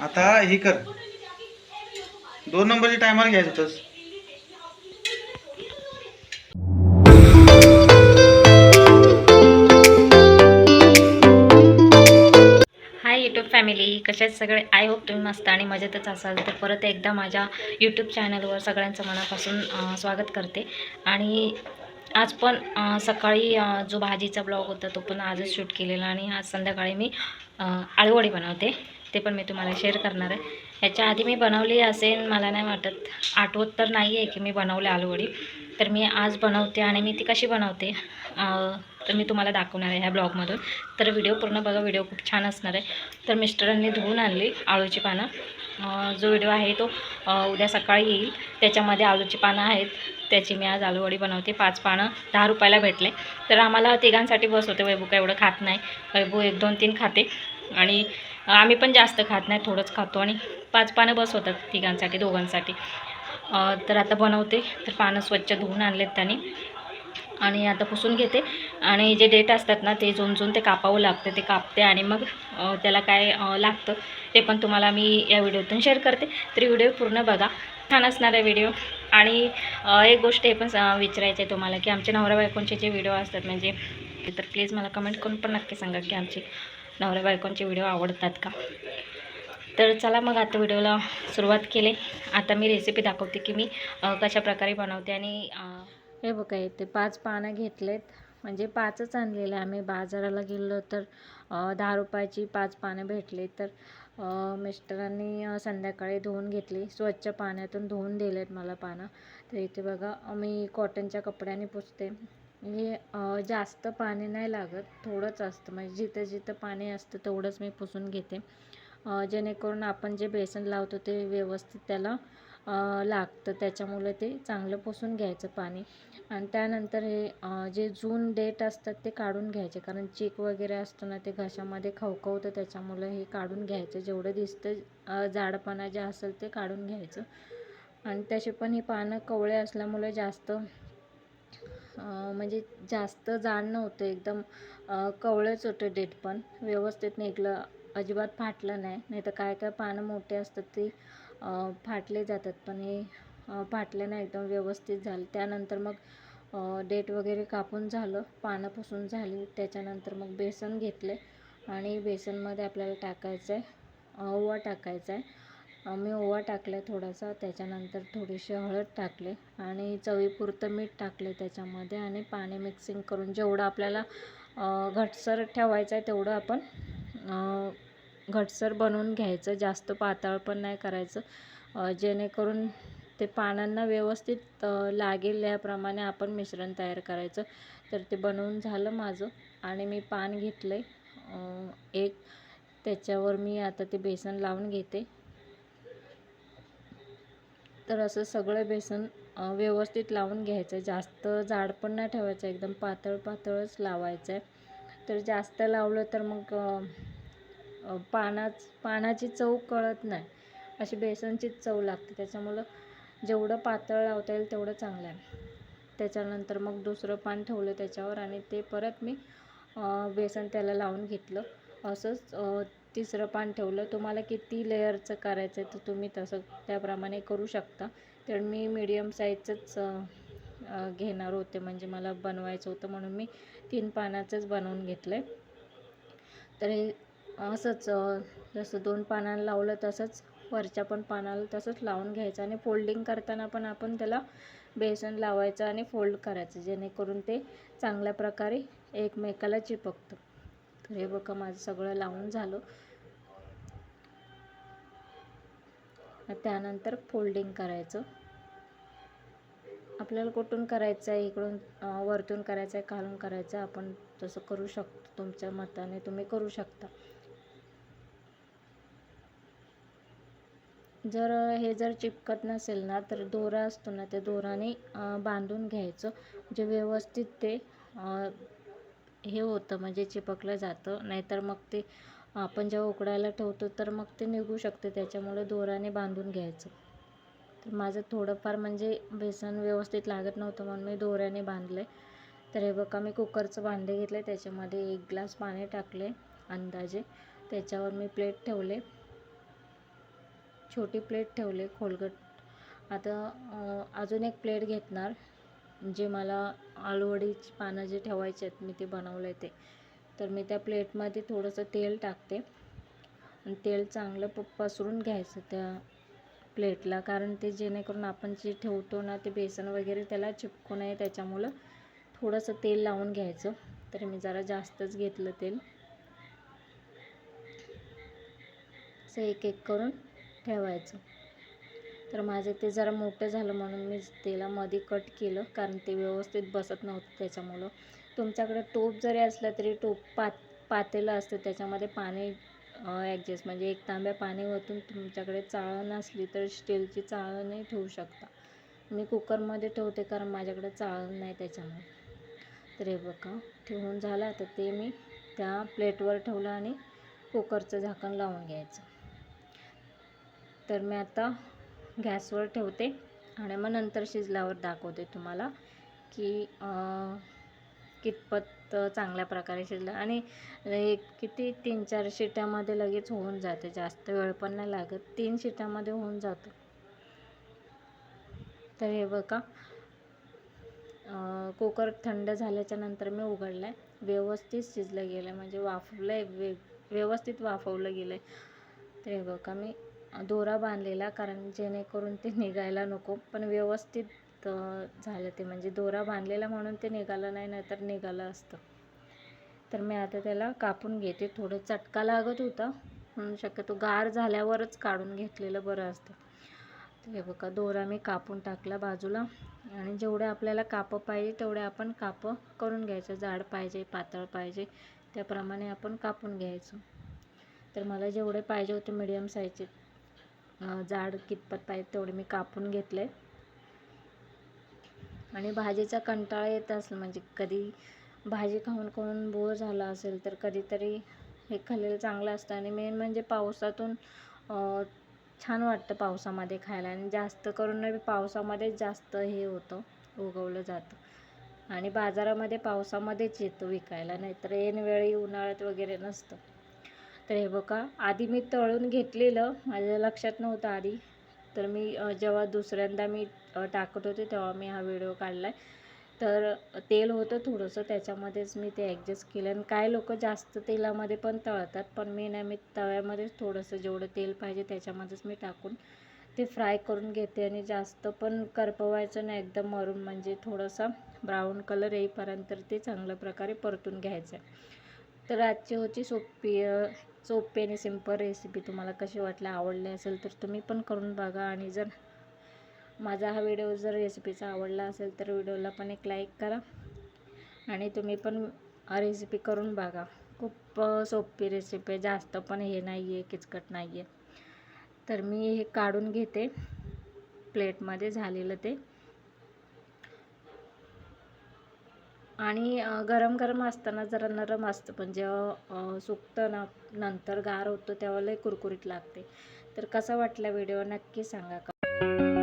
आता हे कर. दोन नंबरची टायमर घ्यायचं होतंस. हाय यूट्यूब फॅमिली कशात सगळे? आय होप तुम्ही मस्त आणि मजेतच असाल. तर परत एकदा माझ्या यूट्यूब चॅनलवर सगळ्यांचं मनापासून स्वागत करते. आणि आज पण सकाळी जो भाजीचा ब्लॉग होता तो पण आजच शूट केलेला आणि आज संध्याकाळी मी आळूवडी बनवते. ते पण मी तुम्हाला शेअर करणार आहे. ह्याच्या आधी मी बनवली असेल मला नाही वाटत आठवत तर नाही आहे की मी बनवले आलूवडी. तर मी आज बनवते आणि मी ती कशी बनवते तर मी तुम्हाला दाखवणार आहे ह्या ब्लॉगमधून. तर व्हिडिओ पूर्ण बघा व्हिडिओ खूप छान असणार आहे. तर मिस्टरांनी धुवून आणली आळूची पानं. जो व्हिडिओ आहे तो उद्या सकाळी येईल. त्याच्यामध्ये आलूची पानं आहेत. त्याची मी आज आलूवडी बनवते. पाच पानं दहा रुपयाला भेटले. तर आम्हाला तिघांसाठी बस होते. वैभू काय एवढं खात नाही. वैभू एक दोन तीन खाते. आणि आम्ही पण जास्त खात नाही थोडंच खातो आणि पाच पानं बस होतात तिघांसाठी दोघांसाठी. तर आता बनवते तर पानं स्वच्छ धुवून आणलेत त्यांनी. आणि आता पुसून घेते. आणि जे डेट असतात ना ते झोन ते कापावं लागतं ते कापते आणि मग त्याला काय लागतं ते पण तुम्हाला मी या व्हिडिओतून शेअर करते. तर व्हिडिओ पूर्ण बघा. छान असणार आहे व्हिडिओ. आणि एक गोष्ट हे पण विचारायचं आहे तुम्हाला की आमचे नवरा बायकोंचे जे व्हिडिओ असतात म्हणजे तर प्लीज मला कमेंट करून पण नक्की सांगा की आमचे नवऱ्या बायकोंचे व्हिडिओ आवडतात का? तर चला मग आता व्हिडिओला सुरुवात केली. आता मी रेसिपी दाखवते की मी कशाप्रकारे कशा प्रकारे बनवते आणि हे बघा इथे पाच पानं घेतलेत. म्हणजे पाचच आणलेले आम्ही. बाजाराला गेलो तर दहा रुपयाची पाच पानं भेटली. तर मिस्टरांनी संध्याकाळी धुवून घेतली. स्वच्छ पाण्यातून धुवून दिलेत मला पानं. तर इथे बघा मी कॉटनच्या कपड्याने पुसते. म्हणजे, हे जास्त पाणी नाही लागत थोडंच असतं. म्हणजे जिथं जिथं पाणी असतं तेवढंच मी पुसून घेते. जेणेकरून आपण जे बेसन लावतो ते व्यवस्थित त्याला लागतं. त्याच्यामुळे ते चांगलं पुसून घ्यायचं पाणी. आणि त्यानंतर हे जे जून डेट असतात ते काढून घ्यायचे. कारण चीक वगैरे असतो ना ते घशामध्ये खवखवतं. त्याच्यामुळे हे काढून घ्यायचं. जेवढं दिसतं जाडपणा जे असेल ते काढून घ्यायचं. आणि तसे पण हे पानं कवळे असल्यामुळे जास्त म्हणजे जास्त जाड नव्हतं एकदम कवळंच होतं डेट पण. व्यवस्थित निघलं अजिबात फाटलं नाही. नाही तर काय काय पानं मोठे असतात ते फाटले जातात. पण हे फाटलं फाटले नाही एकदम व्यवस्थित झालं. त्यानंतर मग डेट वगैरे कापून झालं. पानं पुसून झाली. त्याच्यानंतर मग बेसन घेतले. आणि बेसनमध्ये आपल्याला टाकायचं आहे ओवा टाकायचा आहे मी ओवा टाकला थोडासा त्याच्यानंतर थोडीशी हळद टाकले आणि चवीपुरतं मीठ टाकले त्याच्यामध्ये आणि पाणी मिक्सिंग करून जेवढं आपल्याला घटसर ठेवायचं आहे तेवढं आपण घटसर बनवून घ्यायचं. जास्त पातळ पण नाही करायचं. जेणेकरून ते पानांना व्यवस्थित लागेल याप्रमाणे आपण मिश्रण तयार करायचं. तर ते बनवून झालं माझं आणि मी पान घेतलं आहे एक त्याच्यावर मी आता ते बेसन लावून घेते. तर असं सगळं बेसन व्यवस्थित लावून घ्यायचं आहे जास्त जाड पण नाही ठेवायचं एकदम पातळ पातळच लावायचं आहे तर जास्त लावलं तर मग पानाच पानाची चव कळत नाही. अशी बेसनचीच चव लागते. त्याच्यामुळं जेवढं पातळ लावता येईल तेवढं चांगलं आहे. त्याच्यानंतर मग दुसरं पान ठेवलं त्याच्यावर आणि ते परत मी बेसन त्याला लावून घेतलं. असंच तिसरं पान ठेवलं तुम्हाला किती लेअरचं करायचं आहे तर तुम्ही तसं त्याप्रमाणे करू शकता. तर मी मीडियम साईजचंच घेणार होते. म्हणजे मला बनवायचं होतं म्हणून मी तीन पानाचंच बनवून घेतलं आहे तर हे असंच जसं दोन पानाला लावलं तसंच वरच्या पण पानाला तसंच लावून घ्यायचं आणि फोल्डिंग करताना पण आपण त्याला बेसन लावायचं आणि फोल्ड करायचं जेणेकरून ते चांगल्या प्रकारे एकमेकाला चिपकतं. तर हे बघा माझं सगळं लावून झालं. त्यानंतर फोल्डिंग करायचं. आपल्याला कुठून करायचं आहे इकडून वरतून करायचं आहे खालून करायचं आहे आपण तसं करू शकतो तुमच्या मताने तुम्ही करू शकता. जर हे जर चिपकत नसेल ना तर दोरा असतो ना त्या दोराने बांधून घ्यायचं. जे व्यवस्थित ते हे होतं म्हणजे चिपकलं जातं नाहीतर मग ते आपण जेव्हा उकडायला ठेवतो तर मग ते निघू शकते. त्याच्यामुळे दोराने बांधून घ्यायचं. तर माझं थोडंफार म्हणजे बेसन व्यवस्थित लागत नव्हतं म्हणून मी दोऱ्याने बांधले तर हे बघा मी कुकरचं भांडे घेतले त्याच्यामध्ये एक ग्लास पाणी टाकले अंदाजे. त्याच्यावर मी प्लेट ठेवले छोटी प्लेट ठेवले खोलगट. आता अजून एक प्लेट घेतणार जे मला आलूवडीची पानं जे ठेवायचे आहेत मी ते बनवलं आहे ते. तर मी त्या प्लेटमध्ये थोडंसं तेल टाकते. आणि तेल चांगलं प पसरून घ्यायचं त्या प्लेटला. कारण ते जेणेकरून आपण जे ठेवतो ना ते बेसन वगैरे त्याला चिपकू नये त्याच्यामुळं थोडंसं तेल लावून घ्यायचं. तर मी जरा जास्तच घेतलं तेल. असं एक एक करून ठेवायचं. तर माझं ते जरा मोठं झालं म्हणून मी तेला मध्ये कट केलं कारण ते व्यवस्थित बसत नव्हतं त्याच्यामुळं. तुमच्याकडे टोप जरी असला तरी टोप पात पातेलं असतं त्याच्यामध्ये पाणी ॲडजस्ट म्हणजे एक तांब्या पाणी ओतून तुमच्याकडे चाळण असली तर स्टीलची चाळणही ठेवू शकता. मी कुकरमध्ये ठेवते कारण माझ्याकडे चाळण नाही त्याच्यामुळे. तर हे बघा ठेवून झालं. तर ते मी त्या प्लेटवर ठेवलं आणि कुकरचं झाकण लावून घ्यायचं. तर मी आता गॅसवर ठेवते आणि मग नंतर शिजल्यावर दाखवते तुम्हाला की कितपत चांगल्या प्रकारे शिजलं. आणि एक किती तीन चार शिट्यामध्ये लगेच होऊन जाते. जास्त वेळ पण नाही लागत. तीन शिट्यामध्ये होऊन जातं. तर हे बघा. कुकर थंड झाल्याच्यानंतर मी उघडलं आहे व्यवस्थित शिजलं गेलं म्हणजे वाफवलं आहे वे व्यवस्थित वाफवलं गेलं आहे तर हे बघा मी दोरा बांधलेला कारण जेणेकरून ते निघायला नको. पण व्यवस्थित झालं ते. म्हणजे दोरा बांधलेला म्हणून ते निघालं नाही नाहीतर निघालं असतं. तर मी आता त्याला कापून घेते. थोडं चटका लागत होता. म्हणून शक्यतो गार झाल्यावरच काढून घेतलेलं बरं असतं. तर हे बघा दोरा मी कापून टाकला बाजूला. आणि जेवढे आपल्याला कापं पाहिजे तेवढे आपण कापं करून घ्यायचं. जाड पाहिजे पातळ पाहिजे त्याप्रमाणे आपण कापून घ्यायचं. तर मला जेवढे पाहिजे होते मीडियम साईजचे जाड कितपत पाहिजे तेवढे मी कापून घेतले. आणि भाजीचा कंटाळा येत असेल म्हणजे कधी भाजी खाऊन खाऊन बोर झाला असेल तर कधीतरी हे खाल्लेलं चांगलं असतं. आणि मेन म्हणजे पावसातून छान वाटतं पावसामध्ये खायला. आणि जास्त करून पावसामध्येच जास्त हे होतं उगवलं जातं. आणि बाजारामध्ये पावसामध्येच येतं विकायला नाहीतर ऐनवेळी उन्हाळ्यात वगैरे नसतं. तर हे बघा आधी मी तळून घेतलेलं माझ्या लक्षात नव्हतं आधी. तर मी जेव्हा दुसऱ्यांदा मी टाकत होते तेव्हा मी हा व्हिडिओ काढला आहे तर तेल होतं थोडंसं त्याच्यामध्येच मी ते ॲडजस्ट केलं. आणि काय लोक जास्त तेलामध्ये पण तळतात पण मी नाही मी तव्यामध्येच थोडंसं जेवढं तेल पाहिजे त्याच्यामध्येच मी टाकून ते फ्राय करून घेते. आणि जास्त पण करपवायचं नाही एकदम मरून म्हणजे थोडासा ब्राऊन कलर येईपर्यंत ते चांगल्या प्रकारे परतून घ्यायचं आहे. तर आजची होती सोपी सोपी आणि सिंपल रेसिपी तुम्हाला कशी वाटली आवडली असेल तर तुम्ही पण करून बघा. आणि जर माझा हा व्हिडिओ जर रेसिपीचा आवडला असेल तर व्हिडिओला पण एक लाईक करा. आणि तुम्ही पण हा रेसिपी करून बघा. खूप सोपी रेसिपी आहे जास्त पण हे नाही आहे किचकट नाही आहे तर मी हे काढून घेते. प्लेटमध्ये झालेलं ते. आणि गरम गरम असताना जरा नरम असतं. पण जेव्हा सुकतं ना नंतर गार होतं तेव्हा लय कुरकुरीत लागते. तर कसा वाटला व्हिडिओ नक्की सांगा. का